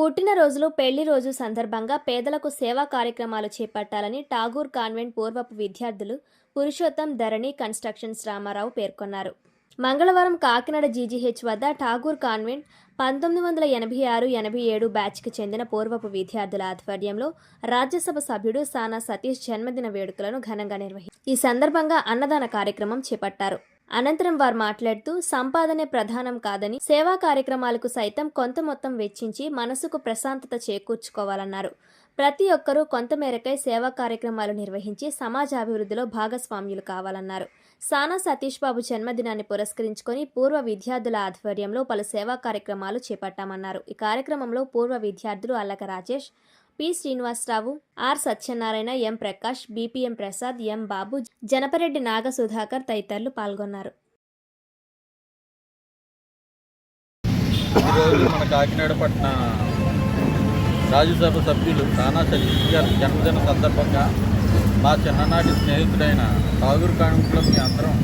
పుట్టినరోజులు పెళ్ళి రోజు సందర్భంగా పేదలకు సేవా కార్యక్రమాలు చేపట్టాలని ఠాగూర్ కాన్వెంట్ పూర్వపు విద్యార్థులు పురుషోత్తం ధరణి కన్స్ట్రక్షన్స్ రామారావు పేర్కొన్నారు. మంగళవారం కాకినాడ జీజీహెచ్ వద్ద ఠాగూర్ కాన్వెంట్ పంతొమ్మిది వందల ఎనభై ఆరు ఎనభై ఏడు బ్యాచ్కి చెందిన పూర్వపు విద్యార్థుల ఆధ్వర్యంలో రాజ్యసభ సభ్యుడు సానా సతీష్ జన్మదిన వేడుకలను ఘనంగా నిర్వహించారు. ఈ సందర్భంగా అన్నదాన కార్యక్రమం చేపట్టారు. అనంతరం వారు మాట్లాడుతూ సంపాదనే ప్రధానం కాదని సేవా కార్యక్రమాలకు సైతం కొంత మొత్తం వెచ్చించి మనసుకు ప్రశాంతత చేకూర్చుకోవాలన్నారు. ప్రతి ఒక్కరూ కొంత మేరకై సేవా కార్యక్రమాలు నిర్వహించి సమాజ అభివృద్ధిలో భాగస్వామ్యులు కావాలన్నారు. సానా సతీష్ బాబు జన్మదినాన్ని పురస్కరించుకొని పూర్వ విద్యార్థుల ఆధ్వర్యంలో పలు సేవా కార్యక్రమాలు చేపట్టామన్నారు. ఈ కార్యక్రమంలో పూర్వ విద్యార్థులు Allaka Rajesh P. Srinivasarao R. Satyanarayana M. Prakash BPM Prasad M. Babu Janapareddy Naga Sudhakar తదితరులు పాల్గొన్నారు. ఈరోజు మన కాకినాడ పట్టణ రాజ్యసభ సభ్యులు నానా సతీష్ గారి జన్మదిన సందర్భంగా మా చిన్ననాటి స్నేహితుడైన తాగూరు కాన్వెంట్లో మీ అందరం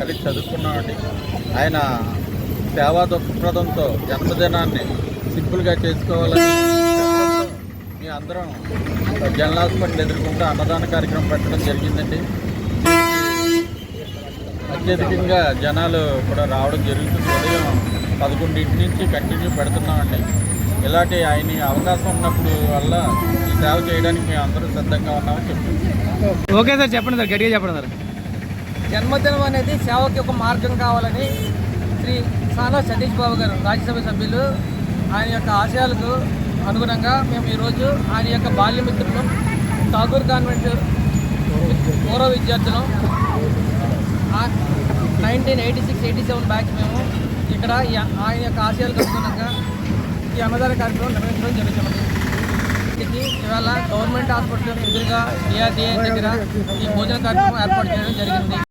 కలిసి చదువుకున్నామండి. ఆయన సేవా దృక్పథంతో జన్మదినాన్ని సింపుల్గా చేసుకోవాలని అందరం జనరల్ హాస్పిటల్ ఎదుర్కొంటూ అన్నదాన కార్యక్రమం పెట్టడం జరిగిందండి. అత్యధికంగా జనాలు కూడా రావడం జరుగుతుంది. ఉదయం పదకొండింటి నుంచి కంటిన్యూ పెడుతున్నామండి. ఇలాంటి ఆయన అవకాశం ఉన్నప్పుడు వల్ల ఈ సేవ చేయడానికి మేము అందరూ సిద్ధంగా ఉన్నామని చెప్తున్నాం. ఓకే సార్ చెప్పండి సార్ గట్టిగా చెప్పండి సార్. జన్మదినం అనేది సేవకి ఒక మార్గం కావాలని శ్రీ సానా సతీష్ బాబు గారు రాజ్యసభ సభ్యులు ఆయన యొక్క ఆశయాలకు అనుగుణంగా మేము ఈరోజు ఆయన యొక్క బాల్యమిత్రులు ఠాగూర్ కాన్వెంట్ పూర్వ విద్యార్థులం. Nineteen eighty six eighty seven batch మేము ఇక్కడ ఆయన యొక్క ఆశయాలకు అనుగుణంగా ఈ అన్నదాన కార్యక్రమం నిర్వహించడం జరుగుతున్నది ఇది ఇవాళ గవర్నమెంట్ హాస్పిటల్ ఎదురుగా డిఆర్డిఏ దగ్గర ఈ భోజన కార్యక్రమం ఏర్పాటు చేయడం జరిగింది.